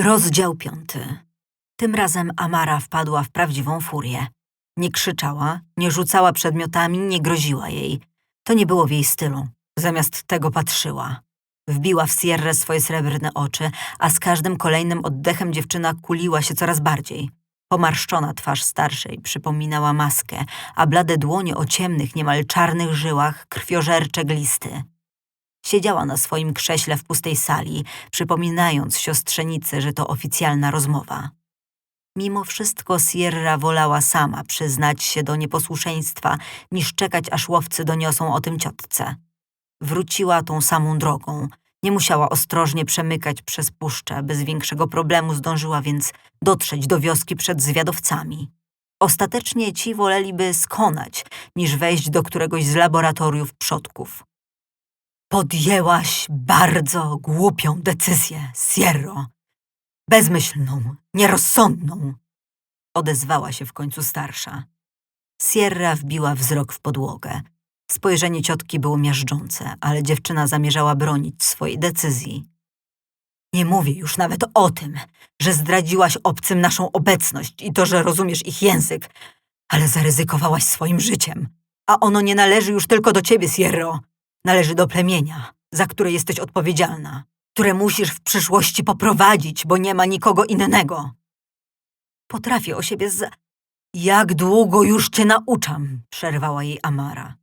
Rozdział piąty. Tym razem Amara wpadła w prawdziwą furię. Nie krzyczała, nie rzucała przedmiotami, nie groziła jej. To nie było w jej stylu. Zamiast tego patrzyła. Wbiła w Sierrę swoje srebrne oczy, a z każdym kolejnym oddechem dziewczyna kuliła się coraz bardziej. Pomarszczona twarz starszej przypominała maskę, a blade dłonie o ciemnych, niemal czarnych żyłach krwiożercze glisty. Siedziała na swoim krześle w pustej sali, przypominając siostrzenicy, że to oficjalna rozmowa. Mimo wszystko Sierra wolała sama przyznać się do nieposłuszeństwa, niż czekać, aż łowcy doniosą o tym ciotce. Wróciła tą samą drogą. Nie musiała ostrożnie przemykać przez puszczę, bez większego problemu zdążyła więc dotrzeć do wioski przed zwiadowcami. Ostatecznie ci woleliby skonać, niż wejść do któregoś z laboratoriów przodków. Podjęłaś bardzo głupią decyzję, Sierro. Bezmyślną, nierozsądną, odezwała się w końcu starsza. Sierra wbiła wzrok w podłogę. Spojrzenie ciotki było miażdżące, ale dziewczyna zamierzała bronić swojej decyzji. Nie mówię już nawet o tym, że zdradziłaś obcym naszą obecność i to, że rozumiesz ich język, ale zaryzykowałaś swoim życiem. A ono nie należy już tylko do ciebie, Sierro. Należy do plemienia, za które jesteś odpowiedzialna, które musisz w przyszłości poprowadzić, bo nie ma nikogo innego. Potrafię o siebie z... Jak długo już cię nauczam, przerwała jej Amara.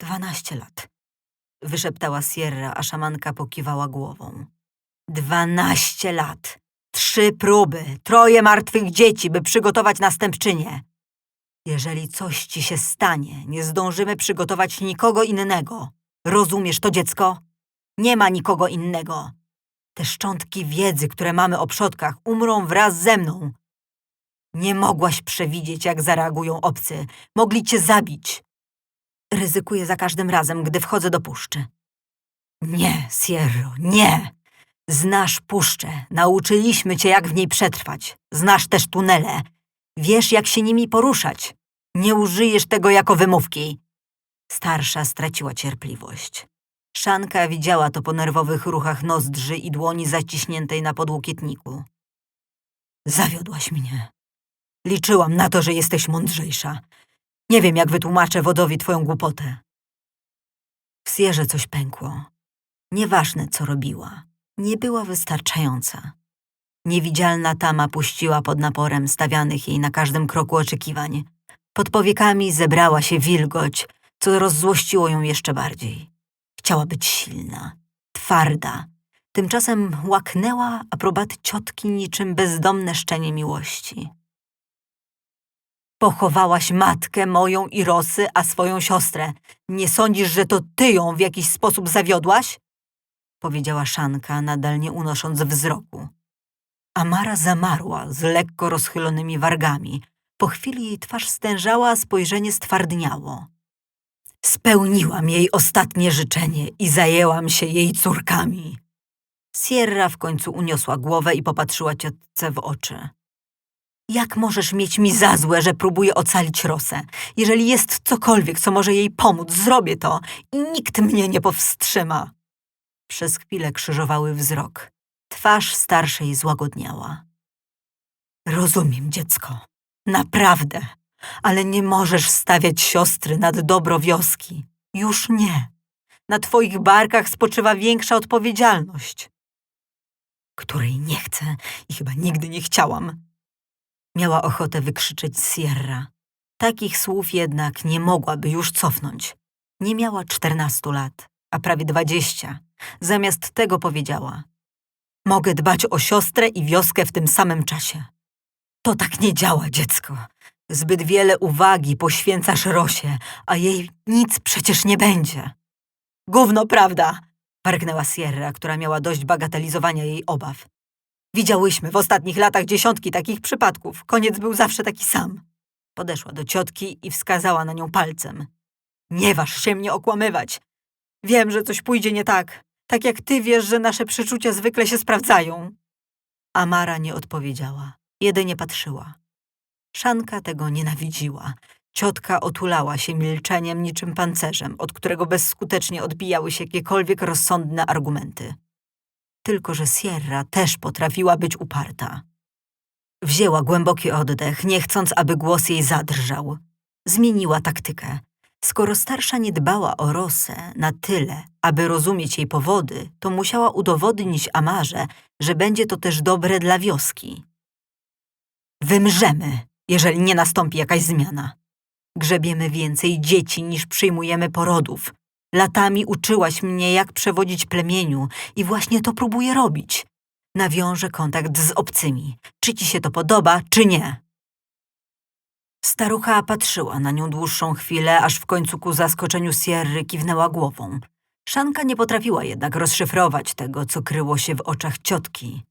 Dwanaście lat. Wyszeptała Sierra, a szamanka pokiwała głową. Dwanaście lat. Trzy próby, troje martwych dzieci, by przygotować następczynię. Jeżeli coś ci się stanie, nie zdążymy przygotować nikogo innego. Rozumiesz to, dziecko? Nie ma nikogo innego. Te szczątki wiedzy, które mamy o przodkach, umrą wraz ze mną. Nie mogłaś przewidzieć, jak zareagują obcy. Mogli cię zabić. Ryzykuję za każdym razem, gdy wchodzę do puszczy. Nie, Sierro, nie. Znasz puszczę. Nauczyliśmy cię, jak w niej przetrwać. Znasz też tunele. Wiesz, jak się nimi poruszać. Nie użyjesz tego jako wymówki. Starsza straciła cierpliwość. Szanka widziała to po nerwowych ruchach nozdrzy i dłoni zaciśniętej na podłokietniku. Zawiodłaś mnie. Liczyłam na to, że jesteś mądrzejsza. Nie wiem, jak wytłumaczę wodowi twoją głupotę. W Sierze coś pękło. Nieważne, co robiła. Nie była wystarczająca. Niewidzialna tama puściła pod naporem stawianych jej na każdym kroku oczekiwań. Pod powiekami zebrała się wilgoć, co rozzłościło ją jeszcze bardziej. Chciała być silna, twarda. Tymczasem łaknęła aprobaty ciotki niczym bezdomne szczenie miłości. Pochowałaś matkę moją i Rosy, a swoją siostrę. Nie sądzisz, że to ty ją w jakiś sposób zawiodłaś? Powiedziała Szanka, nadal nie unosząc wzroku. Amara zamarła z lekko rozchylonymi wargami. Po chwili jej twarz stężała, a spojrzenie stwardniało. Spełniłam jej ostatnie życzenie i zajęłam się jej córkami. Sierra w końcu uniosła głowę i popatrzyła ciotce w oczy. Jak możesz mieć mi za złe, że próbuję ocalić Rosę? Jeżeli jest cokolwiek, co może jej pomóc, zrobię to i nikt mnie nie powstrzyma. Przez chwilę krzyżowały wzrok. Twarz starszej złagodniała. Rozumiem, dziecko. Naprawdę. Ale nie możesz stawiać siostry nad dobro wioski. Już nie. Na twoich barkach spoczywa większa odpowiedzialność. Której nie chcę i chyba nigdy nie chciałam. Miała ochotę wykrzyczeć Sierra. Takich słów jednak nie mogłaby już cofnąć. Nie miała czternastu lat, a prawie dwadzieścia. Zamiast tego powiedziała: Mogę dbać o siostrę i wioskę w tym samym czasie. To tak nie działa, dziecko. Zbyt wiele uwagi poświęcasz Rosie, a jej nic przecież nie będzie. Gówno prawda, warknęła Sierra, która miała dość bagatelizowania jej obaw. Widziałyśmy w ostatnich latach dziesiątki takich przypadków. Koniec był zawsze taki sam. Podeszła do ciotki i wskazała na nią palcem. Nie waż się mnie okłamywać. Wiem, że coś pójdzie nie tak. Tak jak ty wiesz, że nasze przeczucia zwykle się sprawdzają. Amara nie odpowiedziała. Jedynie patrzyła. Szanka tego nienawidziła. Ciotka otulała się milczeniem niczym pancerzem, od którego bezskutecznie odbijały się jakiekolwiek rozsądne argumenty. Tylko, że Sierra też potrafiła być uparta. Wzięła głęboki oddech, nie chcąc, aby głos jej zadrżał. Zmieniła taktykę. Skoro starsza nie dbała o Rosę na tyle, aby rozumieć jej powody, to musiała udowodnić Amarze, że będzie to też dobre dla wioski. Wymrzemy, jeżeli nie nastąpi jakaś zmiana. Grzebiemy więcej dzieci niż przyjmujemy porodów. Latami uczyłaś mnie, jak przewodzić plemieniu i właśnie to próbuję robić. Nawiążę kontakt z obcymi. Czy ci się to podoba, czy nie? Starucha patrzyła na nią dłuższą chwilę, aż w końcu ku zaskoczeniu Sierry kiwnęła głową. Szanka nie potrafiła jednak rozszyfrować tego, co kryło się w oczach ciotki.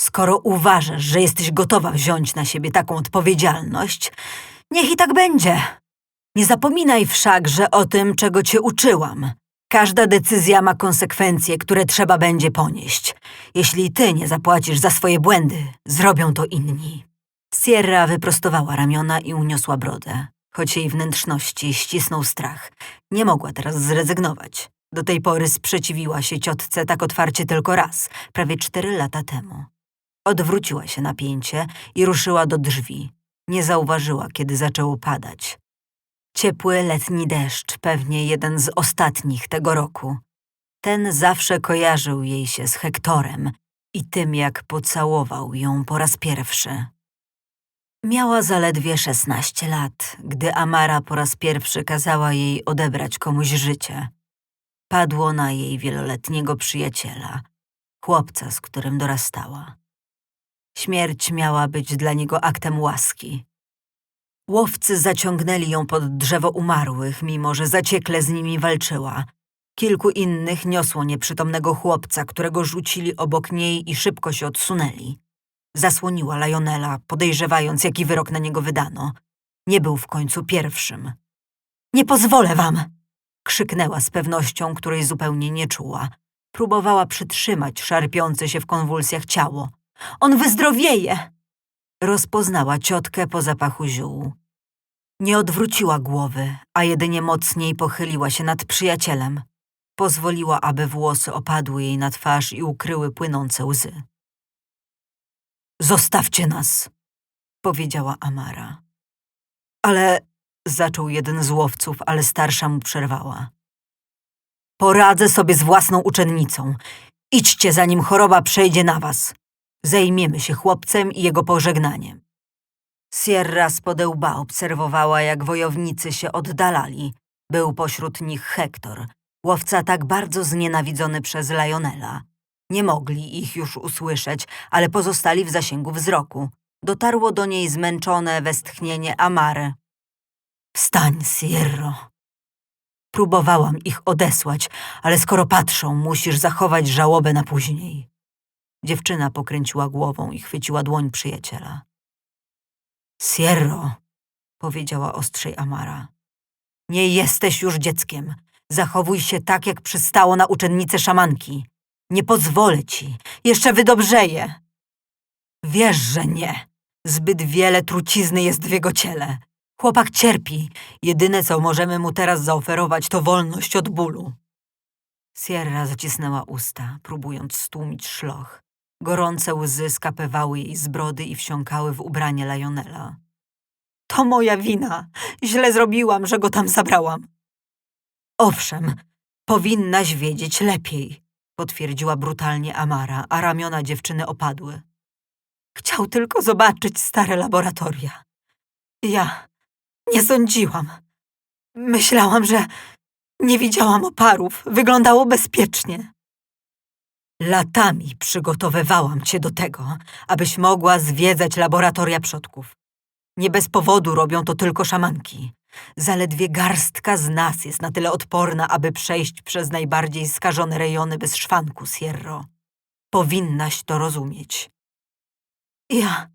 Skoro uważasz, że jesteś gotowa wziąć na siebie taką odpowiedzialność, niech i tak będzie. Nie zapominaj wszakże o tym, czego cię uczyłam. Każda decyzja ma konsekwencje, które trzeba będzie ponieść. Jeśli ty nie zapłacisz za swoje błędy, zrobią to inni. Sierra wyprostowała ramiona i uniosła brodę. Choć jej wnętrzności ścisnął strach, nie mogła teraz zrezygnować. Do tej pory sprzeciwiła się ciotce tak otwarcie tylko raz, prawie cztery lata temu. Odwróciła się napięcie i ruszyła do drzwi. Nie zauważyła, kiedy zaczęło padać. Ciepły letni deszcz, pewnie jeden z ostatnich tego roku. Ten zawsze kojarzył jej się z Hektorem i tym, jak pocałował ją po raz pierwszy. Miała zaledwie szesnaście lat, gdy Amara po raz pierwszy kazała jej odebrać komuś życie. Padło na jej wieloletniego przyjaciela, chłopca, z którym dorastała. Śmierć miała być dla niego aktem łaski. Łowcy zaciągnęli ją pod drzewo umarłych, mimo że zaciekle z nimi walczyła. Kilku innych niosło nieprzytomnego chłopca, którego rzucili obok niej i szybko się odsunęli. Zasłoniła Lionela, podejrzewając, jaki wyrok na niego wydano. Nie był w końcu pierwszym. Nie pozwolę wam! krzyknęła z pewnością, której zupełnie nie czuła. Próbowała przytrzymać szarpiące się w konwulsjach ciało. On wyzdrowieje! Rozpoznała ciotkę po zapachu ziół. Nie odwróciła głowy, a jedynie mocniej pochyliła się nad przyjacielem. Pozwoliła, aby włosy opadły jej na twarz i ukryły płynące łzy. Zostawcie nas, powiedziała Amara. Ale, zaczął jeden z łowców, ale starsza mu przerwała. Poradzę sobie z własną uczennicą. Idźcie, zanim choroba przejdzie na was. Zajmiemy się chłopcem i jego pożegnaniem. Sierra z podełba obserwowała, jak wojownicy się oddalali. Był pośród nich Hektor, łowca tak bardzo znienawidzony przez Lionela. Nie mogli ich już usłyszeć, ale pozostali w zasięgu wzroku. Dotarło do niej zmęczone westchnienie Amary. Wstań, Sierro. Próbowałam ich odesłać, ale skoro patrzą, musisz zachować żałobę na później. Dziewczyna pokręciła głową i chwyciła dłoń przyjaciela. Sierro, powiedziała ostrzej Amara. Nie jesteś już dzieckiem. Zachowuj się tak, jak przystało na uczennicę szamanki. Nie pozwolę ci. Jeszcze wydobrzeję. Wiesz, że nie. Zbyt wiele trucizny jest w jego ciele. Chłopak cierpi. Jedyne, co możemy mu teraz zaoferować, to wolność od bólu. Sierra zacisnęła usta, próbując stłumić szloch. Gorące łzy skapywały jej z brody i wsiąkały w ubranie Lionela. To moja wina. Źle zrobiłam, że go tam zabrałam. Owszem, powinnaś wiedzieć lepiej, potwierdziła brutalnie Amara, a ramiona dziewczyny opadły. Chciał tylko zobaczyć stare laboratoria. Ja nie sądziłam. Myślałam, że nie widziałam oparów. Wyglądało bezpiecznie. Latami przygotowywałam cię do tego, abyś mogła zwiedzać laboratoria przodków. Nie bez powodu robią to tylko szamanki. Zaledwie garstka z nas jest na tyle odporna, aby przejść przez najbardziej skażone rejony bez szwanku, Sierro. Powinnaś to rozumieć. Ja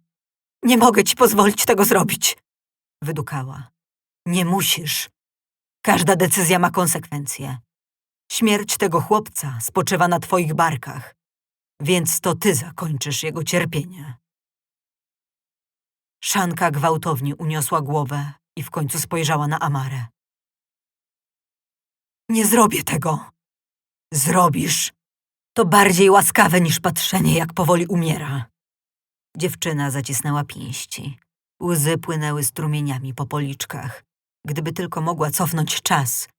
nie mogę ci pozwolić tego zrobić, wydukała. Nie musisz. Każda decyzja ma konsekwencje. Śmierć tego chłopca spoczywa na twoich barkach, więc to ty zakończysz jego cierpienie. Szanka gwałtownie uniosła głowę i w końcu spojrzała na Amarę. Nie zrobię tego. Zrobisz. To bardziej łaskawe niż patrzenie, jak powoli umiera. Dziewczyna zacisnęła pięści. Łzy płynęły strumieniami po policzkach. Gdyby tylko mogła cofnąć czas.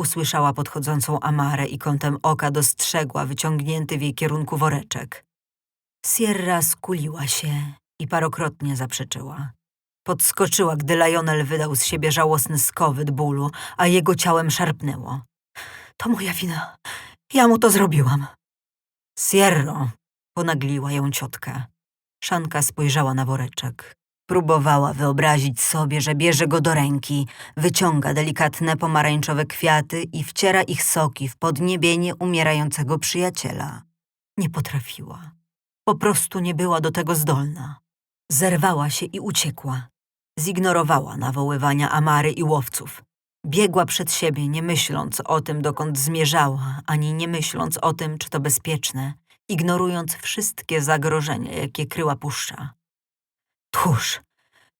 Usłyszała podchodzącą Amarę i kątem oka dostrzegła wyciągnięty w jej kierunku woreczek. Sierra skuliła się i parokrotnie zaprzeczyła. Podskoczyła, gdy Lionel wydał z siebie żałosny skowyt bólu, a jego ciałem szarpnęło. To moja wina. Ja mu to zrobiłam. Sierro, ponagliła ją ciotka. Szanka spojrzała na woreczek. Próbowała wyobrazić sobie, że bierze go do ręki, wyciąga delikatne pomarańczowe kwiaty i wciera ich soki w podniebienie umierającego przyjaciela. Nie potrafiła. Po prostu nie była do tego zdolna. Zerwała się i uciekła. Zignorowała nawoływania Amary i łowców. Biegła przed siebie, nie myśląc o tym, dokąd zmierzała, ani nie myśląc o tym, czy to bezpieczne, ignorując wszystkie zagrożenia, jakie kryła puszcza. Tchórz,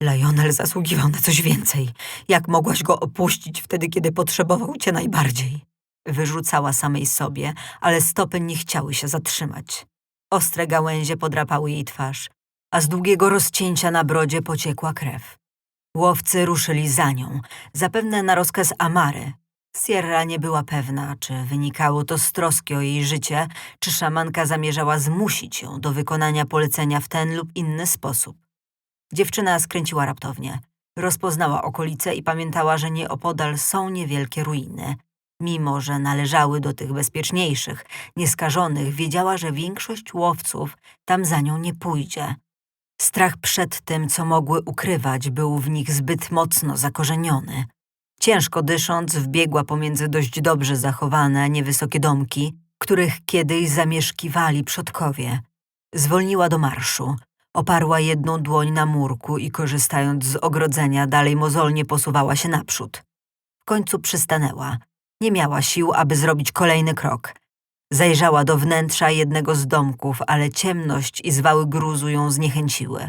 Lionel zasługiwał na coś więcej. Jak mogłaś go opuścić wtedy, kiedy potrzebował cię najbardziej? Wyrzucała samej sobie, ale stopy nie chciały się zatrzymać. Ostre gałęzie podrapały jej twarz, a z długiego rozcięcia na brodzie pociekła krew. Łowcy ruszyli za nią, zapewne na rozkaz Amary. Sierra nie była pewna, czy wynikało to z troski o jej życie, czy szamanka zamierzała zmusić ją do wykonania polecenia w ten lub inny sposób. Dziewczyna skręciła raptownie. Rozpoznała okolice i pamiętała, że nieopodal są niewielkie ruiny. Mimo, że należały do tych bezpieczniejszych, nieskażonych, wiedziała, że większość łowców tam za nią nie pójdzie. Strach przed tym, co mogły ukrywać, był w nich zbyt mocno zakorzeniony. Ciężko dysząc, wbiegła pomiędzy dość dobrze zachowane, niewysokie domki, których kiedyś zamieszkiwali przodkowie. Zwolniła do marszu. Oparła jedną dłoń na murku i korzystając z ogrodzenia dalej mozolnie posuwała się naprzód. W końcu przystanęła. Nie miała sił, aby zrobić kolejny krok. Zajrzała do wnętrza jednego z domków, ale ciemność i zwały gruzu ją zniechęciły.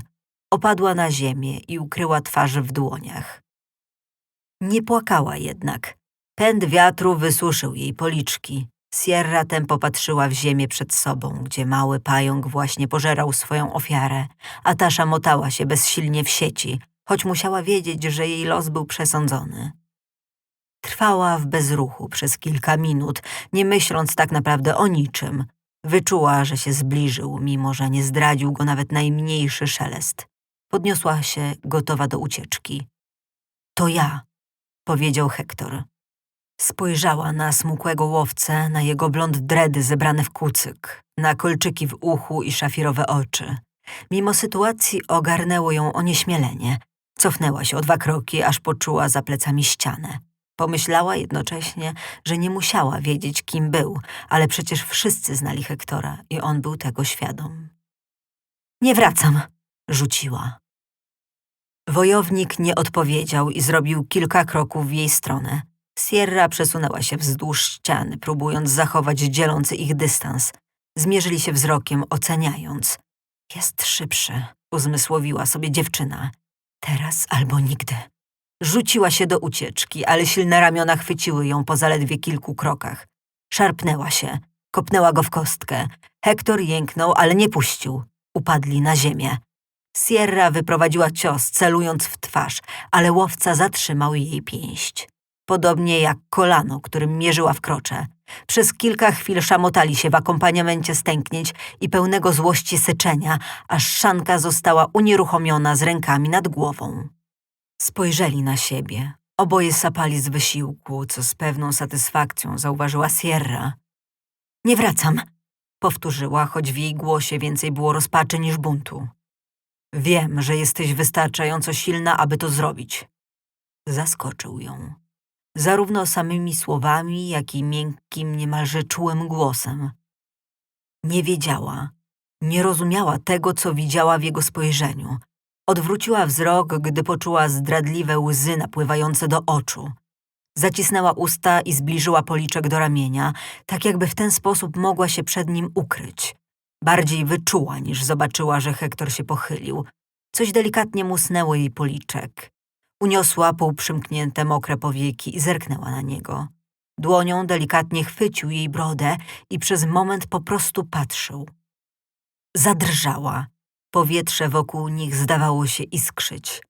Opadła na ziemię i ukryła twarz w dłoniach. Nie płakała jednak. Pęd wiatru wysuszył jej policzki. Sierra tem popatrzyła w ziemię przed sobą, gdzie mały pająk właśnie pożerał swoją ofiarę, a ta szamotała się bezsilnie w sieci, choć musiała wiedzieć, że jej los był przesądzony. Trwała w bezruchu przez kilka minut, nie myśląc tak naprawdę o niczym. Wyczuła, że się zbliżył, mimo że nie zdradził go nawet najmniejszy szelest. Podniosła się, gotowa do ucieczki. To ja, powiedział Hektor. Spojrzała na smukłego łowcę, na jego blond dredy zebrane w kucyk, na kolczyki w uchu i szafirowe oczy. Mimo sytuacji ogarnęło ją onieśmielenie. Cofnęła się o dwa kroki, aż poczuła za plecami ścianę. Pomyślała jednocześnie, że nie musiała wiedzieć, kim był, ale przecież wszyscy znali Hektora i on był tego świadom. Nie wracam, rzuciła. Wojownik nie odpowiedział i zrobił kilka kroków w jej stronę. Sierra przesunęła się wzdłuż ściany, próbując zachować dzielący ich dystans. Zmierzyli się wzrokiem, oceniając. Jest szybszy, uzmysłowiła sobie dziewczyna. Teraz albo nigdy. Rzuciła się do ucieczki, ale silne ramiona chwyciły ją po zaledwie kilku krokach. Szarpnęła się, kopnęła go w kostkę. Hektor jęknął, ale nie puścił. Upadli na ziemię. Sierra wyprowadziła cios, celując w twarz, ale łowca zatrzymał jej pięść. Podobnie jak kolano, którym mierzyła w krocze. Przez kilka chwil szamotali się w akompaniamencie stęknięć i pełnego złości syczenia, aż szanka została unieruchomiona z rękami nad głową. Spojrzeli na siebie. Oboje sapali z wysiłku, co z pewną satysfakcją zauważyła Sierra. Nie wracam, powtórzyła, choć w jej głosie więcej było rozpaczy niż buntu. Wiem, że jesteś wystarczająco silna, aby to zrobić. Zaskoczył ją. Zarówno samymi słowami, jak i miękkim, niemalże czułym głosem. Nie wiedziała, nie rozumiała tego, co widziała w jego spojrzeniu. Odwróciła wzrok, gdy poczuła zdradliwe łzy napływające do oczu. Zacisnęła usta i zbliżyła policzek do ramienia, tak jakby w ten sposób mogła się przed nim ukryć. Bardziej wyczuła, niż zobaczyła, że Hektor się pochylił. Coś delikatnie musnęło jej policzek. Uniosła półprzymknięte mokre powieki i zerknęła na niego. Dłonią delikatnie chwycił jej brodę i przez moment po prostu patrzył. Zadrżała. Powietrze wokół nich zdawało się iskrzyć.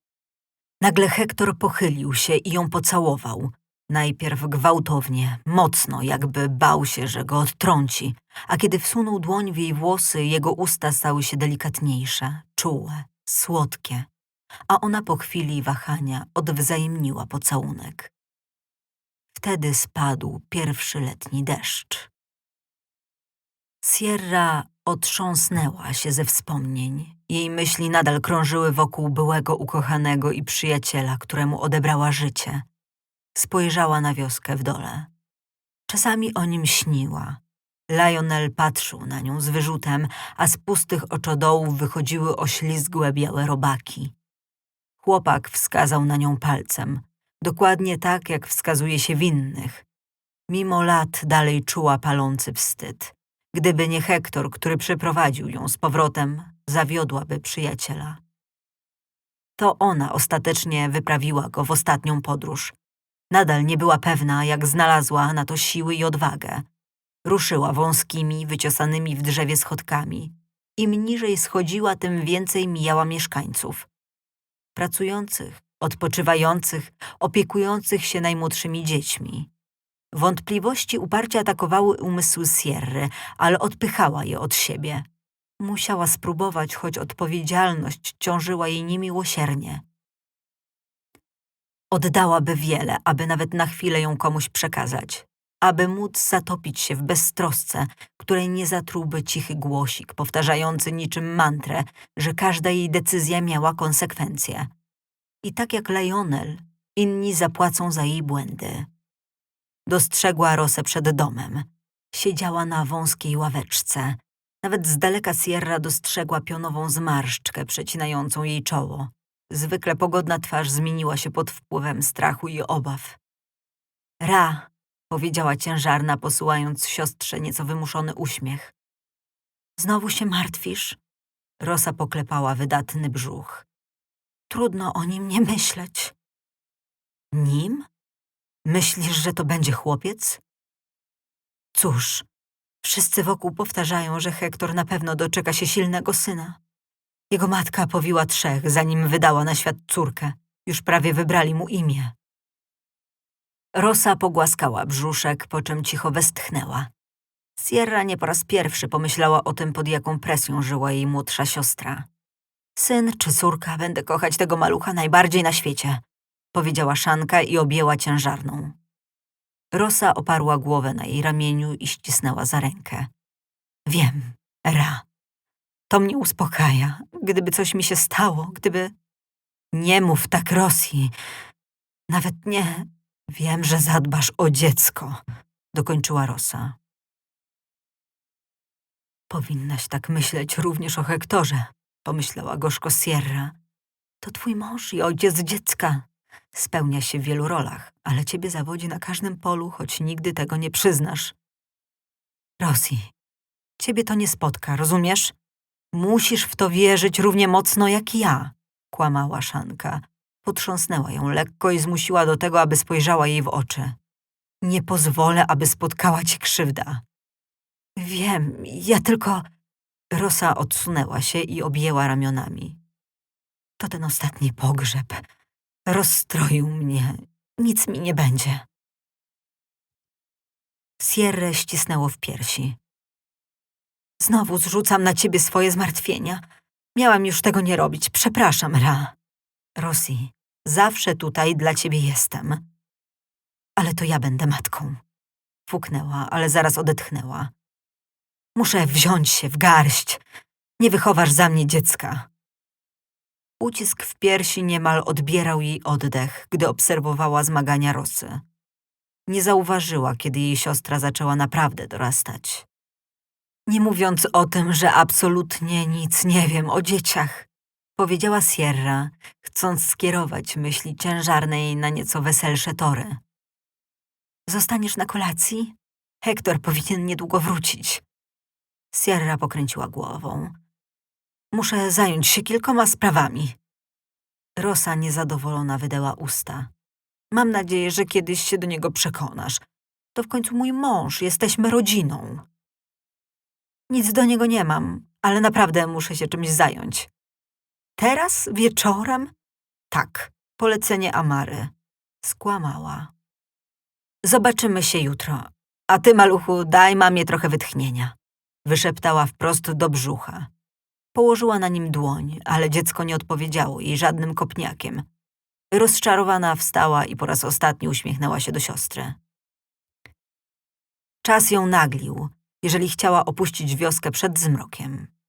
Nagle Hektor pochylił się i ją pocałował. Najpierw gwałtownie, mocno, jakby bał się, że go odtrąci, a kiedy wsunął dłoń w jej włosy, jego usta stały się delikatniejsze, czułe, słodkie, a ona po chwili wahania odwzajemniła pocałunek. Wtedy spadł pierwszy letni deszcz. Sierra otrząsnęła się ze wspomnień. Jej myśli nadal krążyły wokół byłego ukochanego i przyjaciela, któremu odebrała życie. Spojrzała na wioskę w dole. Czasami o nim śniła. Lionel patrzył na nią z wyrzutem, a z pustych oczodołów wychodziły oślizgłe białe robaki. Chłopak wskazał na nią palcem, dokładnie tak, jak wskazuje się winnych. Mimo lat dalej czuła palący wstyd. Gdyby nie Hektor, który przyprowadził ją z powrotem, zawiodłaby przyjaciela. To ona ostatecznie wyprawiła go w ostatnią podróż. Nadal nie była pewna, jak znalazła na to siły i odwagę. Ruszyła wąskimi, wyciosanymi w drzewie schodkami. Im niżej schodziła, tym więcej mijała mieszkańców. Pracujących, odpoczywających, opiekujących się najmłodszymi dziećmi. Wątpliwości uparcie atakowały umysł Sierry, ale odpychała je od siebie. Musiała spróbować, choć odpowiedzialność ciążyła jej niemiłosiernie. Oddałaby wiele, aby nawet na chwilę ją komuś przekazać, aby móc zatopić się w beztrosce, której nie zatrułby cichy głosik, powtarzający niczym mantrę, że każda jej decyzja miała konsekwencje. I tak jak Lionel, inni zapłacą za jej błędy. Dostrzegła Rosę przed domem. Siedziała na wąskiej ławeczce. Nawet z daleka Sierra dostrzegła pionową zmarszczkę przecinającą jej czoło. Zwykle pogodna twarz zmieniła się pod wpływem strachu i obaw. Ra, powiedziała ciężarna, posyłając siostrze nieco wymuszony uśmiech. Znowu się martwisz? Rosa poklepała wydatny brzuch. Trudno o nim nie myśleć. Nim? Myślisz, że to będzie chłopiec? Cóż, wszyscy wokół powtarzają, że Hektor na pewno doczeka się silnego syna. Jego matka powiła trzech, zanim wydała na świat córkę. Już prawie wybrali mu imię. Rosa pogłaskała brzuszek, po czym cicho westchnęła. Sierra nie po raz pierwszy pomyślała o tym, pod jaką presją żyła jej młodsza siostra. Syn czy córka, będę kochać tego malucha najbardziej na świecie, powiedziała Szanka i objęła ciężarną. Rosa oparła głowę na jej ramieniu i ścisnęła za rękę. Wiem, Ra. To mnie uspokaja. Gdyby coś mi się stało, gdyby... Nie mów tak Rosji. Nawet nie... Wiem, że zadbasz o dziecko, dokończyła Rosa. Powinnaś tak myśleć również o Hektorze, pomyślała gorzko Sierra. To twój mąż i ojciec dziecka. Spełnia się w wielu rolach, ale ciebie zawodzi na każdym polu, choć nigdy tego nie przyznasz. Rosji, ciebie to nie spotka, rozumiesz? Musisz w to wierzyć równie mocno jak ja, kłamała Szanka. Potrząsnęła ją lekko i zmusiła do tego, aby spojrzała jej w oczy. Nie pozwolę, aby spotkała cię krzywda. Wiem, ja tylko... Rosa odsunęła się i objęła ramionami. To ten ostatni pogrzeb. Rozstroił mnie. Nic mi nie będzie. Sierrę ścisnęło w piersi. Znowu zrzucam na ciebie swoje zmartwienia. Miałam już tego nie robić. Przepraszam, Ra. Rosji, zawsze tutaj dla ciebie jestem. Ale to ja będę matką. Fuknęła, ale zaraz odetchnęła. Muszę wziąć się w garść. Nie wychowasz za mnie dziecka. Ucisk w piersi niemal odbierał jej oddech, gdy obserwowała zmagania Rosy. Nie zauważyła, kiedy jej siostra zaczęła naprawdę dorastać. Nie mówiąc o tym, że absolutnie nic nie wiem o dzieciach, powiedziała Sierra, chcąc skierować myśli ciężarnej na nieco weselsze tory. Zostaniesz na kolacji? Hektor powinien niedługo wrócić. Sierra pokręciła głową. Muszę zająć się kilkoma sprawami. Rosa niezadowolona wydęła usta. Mam nadzieję, że kiedyś się do niego przekonasz. To w końcu mój mąż, jesteśmy rodziną. Nic do niego nie mam, ale naprawdę muszę się czymś zająć. Teraz? Wieczorem? Tak, polecenie Amary. Skłamała. Zobaczymy się jutro. A ty, maluchu, daj mamie trochę wytchnienia. Wyszeptała wprost do brzucha. Położyła na nim dłoń, ale dziecko nie odpowiedziało jej żadnym kopniakiem. Rozczarowana wstała i po raz ostatni uśmiechnęła się do siostry. Czas ją naglił, jeżeli chciała opuścić wioskę przed zmrokiem.